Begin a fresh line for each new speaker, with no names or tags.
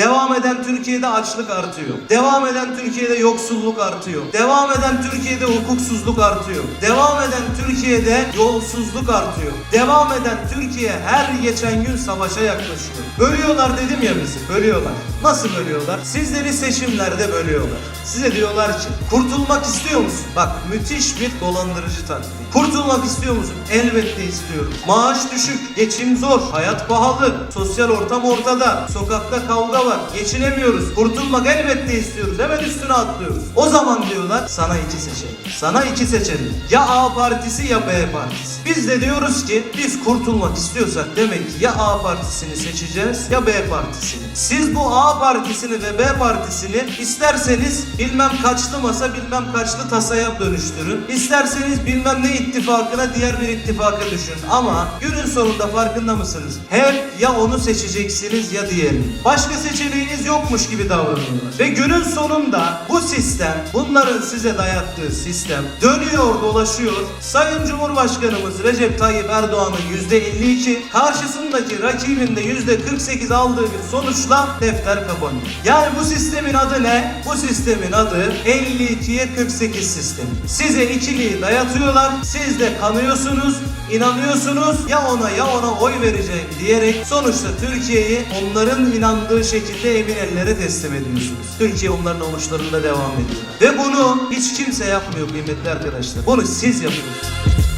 Devam eden Türkiye'de açlık artıyor. Devam eden Türkiye'de yoksulluk artıyor. Devam eden Türkiye'de hukuksuzluk artıyor. Devam eden Türkiye'de yolsuzluk artıyor. Devam eden Türkiye her geçen gün savaşa yaklaşıyor. Bölüyorlar dedim ya bizi. Bölüyorlar. Nasıl bölüyorlar? Sizleri seçimlerde bölüyorlar. Size diyorlar ki kurtulmak istiyor musun? Bak müthiş bir dolandırıcı taktik. Kurtulmak istiyor musun? Elbette istiyorum. Maaş düşük, geçim zor, hayat pahalı, sosyal ortam ortada, sokakta kavga var, geçinemiyoruz. Kurtulmak elbette istiyoruz. Hemen üstüne atlıyoruz. O zaman diyorlar sana iki seçenek. Sana iki seçenek. Ya A partisi ya B partisi. Biz de diyoruz ki biz kurtulmak istiyorsak demek ki ya A partisini seçeceğiz ya B partisini. Siz bu A partisini ve B partisini isterseniz bilmem kaçlı masa bilmem kaçlı tasaya dönüştürün. İsterseniz bilmem ne ittifakına diğer bir ittifaka düşün. Ama günün sonunda farkında mısınız? Hep ya onu seçeceksiniz ya diğerini. Başka seçeneğiniz yokmuş gibi davranıyorlar. Ve günün sonunda bu sistem, bunların size dayattığı sistem dönüyor dolaşıyor. Sayın Cumhurbaşkanımız Recep Tayyip Erdoğan'ın %52, karşısındaki rakibinde %48 aldığı bir sonuçla defter kapanıyor. Yani bu sistemin adı ne? Bu sistemin adı 52'ye 48 sistemi. Size ikiliyi dayatıyorlar, siz de kanıyorsunuz, inanıyorsunuz ya ona ya ona oy vereceğim diyerek sonuçta Türkiye'yi onların inandığı şekilde emin ellere teslim ediyorsunuz. Türkiye onların avuçlarında devam ediyor. Ve bunu hiç kimse yapmıyor kıymetli arkadaşlar. Bunu siz yapıyorsunuz.